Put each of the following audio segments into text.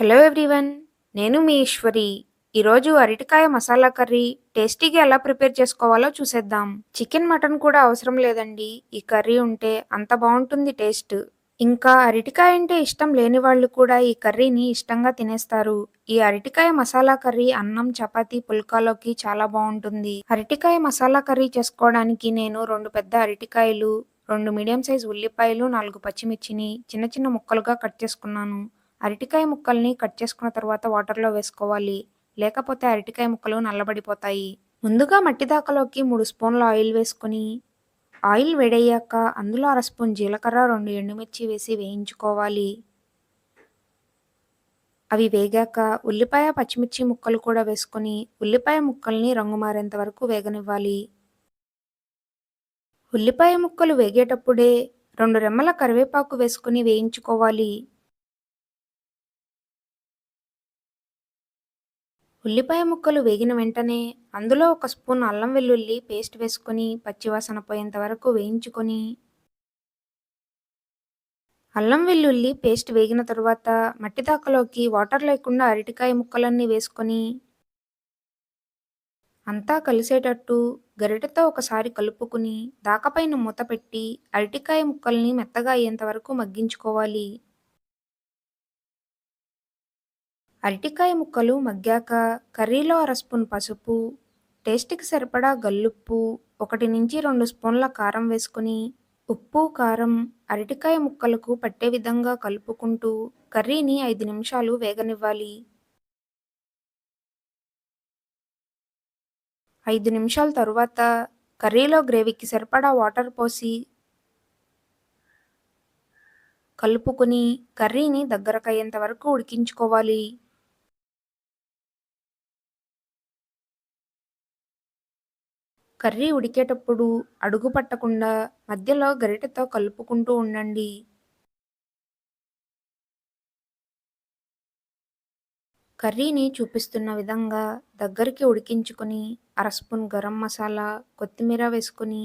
Hello everyone నేను మీ ఈశ్వరి. ఈరోజు అరటికాయ మసాలా కర్రీ టేస్టీగా ఎలా ప్రిపేర్ చేసుకోవాలో చూసేద్దాం. చికెన్ మటన్ కూడా అవసరం లేదండి. ఈ కర్రీ ఉంటే అంత బాగుంటుంది టేస్ట్. ఇంకా అరటికాయ అంటే ఇష్టం లేని వాళ్ళు కూడా ఈ కర్రీని ఇష్టంగా తినేస్తారు. ఈ అరటికాయ మసాలా కర్రీ అన్నం చపాతి పుల్కాలోకి చాలా బాగుంటుంది. అరటికాయ మసాలా కర్రీ చేసుకోవడానికి నేను రెండు పెద్ద అరటికాయలు రెండు మీడియం సైజ్ ఉల్లిపాయలు నాలుగు పచ్చిమిర్చిని చిన్న చిన్న ముక్కలుగా కట్ చేసుకున్నాను. అరటికాయ ముక్కల్ని కట్ చేసుకున్న తర్వాత వాటర్లో వేసుకోవాలి. లేకపోతే అరటికాయ ముక్కలు నల్లబడిపోతాయి. ముందుగా మట్టి దాకలోకి మూడు స్పూన్ల ఆయిల్ వేసుకొని ఆయిల్ వేడయ్యాక అందులో అర స్పూన్ జీలకర్ర రెండు ఎండుమిర్చి వేసి వేయించుకోవాలి. అవి వేగాక ఉల్లిపాయ పచ్చిమిర్చి ముక్కలు కూడా వేసుకొని ఉల్లిపాయ ముక్కల్ని రంగు మారేంత వరకు వేగనివ్వాలి. ఉల్లిపాయ ముక్కలు వేగేటప్పుడే రెండు రెమ్మల కరివేపాకు వేసుకుని వేయించుకోవాలి. ఉల్లిపాయ ముక్కలు వేగిన వెంటనే అందులో ఒక స్పూన్ అల్లం వెల్లుల్లి పేస్ట్ వేసుకొని పచ్చివాసన పోయేంత వరకు వేయించుకొని అల్లం వెల్లుల్లి పేస్ట్ వేగిన తరువాత మట్టి తాకలోకి వాటర్ లేకుండా అరటికాయ ముక్కలన్నీ వేసుకొని అంతా కలిసేటట్టు గరిటెతో ఒకసారి కలుపుకుని దాకపైన మూత పెట్టి అరటికాయ ముక్కల్ని మెత్తగా అయ్యేంత వరకు మగ్గించుకోవాలి. అరటికాయ ముక్కలు మగ్గాక కర్రీలో అర స్పూన్ పసుపు టేస్ట్కి సరిపడా గల్లుప్పు ఒకటి నుంచి రెండు స్పూన్ల కారం వేసుకుని ఉప్పు కారం అరటికాయ ముక్కలకు పట్టే విధంగా కలుపుకుంటూ కర్రీని ఐదు నిమిషాలు వేగనివ్వాలి. ఐదు నిమిషాల తరువాత కర్రీలో గ్రేవీకి సరిపడా వాటర్ పోసి కలుపుకొని కర్రీని దగ్గరకయ్యేంత వరకు ఉడికించుకోవాలి. కర్రీ ఉడికేటప్పుడు అడుగు పట్టకుండా మధ్యలో గరిటెతో కలుపుకుంటూ ఉండండి. కర్రీని చూపిస్తున్న విధంగా దగ్గరికి ఉడికించుకొని అర స్పూన్ గరం మసాలా కొత్తిమీర వేసుకొని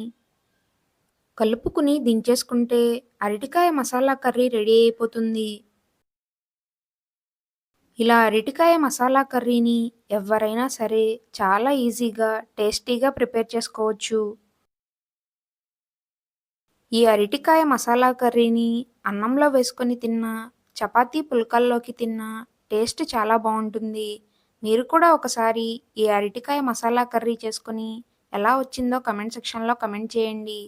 కలుపుకుని దించేసుకుంటే అరటికాయ మసాలా కర్రీ రెడీ అయిపోతుంది. ఇలా అరటికాయ మసాలా కర్రీని ఎవరైనా సరే చాలా ఈజీగా టేస్టీగా ప్రిపేర్ చేసుకోవచ్చు. ఈ అరటికాయ మసాలా కర్రీని అన్నంలో వేసుకొని తిన్నా చపాతీ పుల్కల్లోకి తిన్నా టేస్ట్ చాలా బాగుంటుంది. మీరు కూడా ఒకసారి ఈ అరటికాయ మసాలా కర్రీ చేసుకొని ఎలా వచ్చిందో కమెంట్ సెక్షన్లో కమెంట్ చేయండి.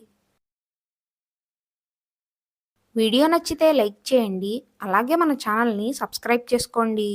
వీడియో నచ్చితే లైక్ చేయండి అలాగే మన ఛానల్ని సబ్స్క్రైబ్ చేసుకోండి.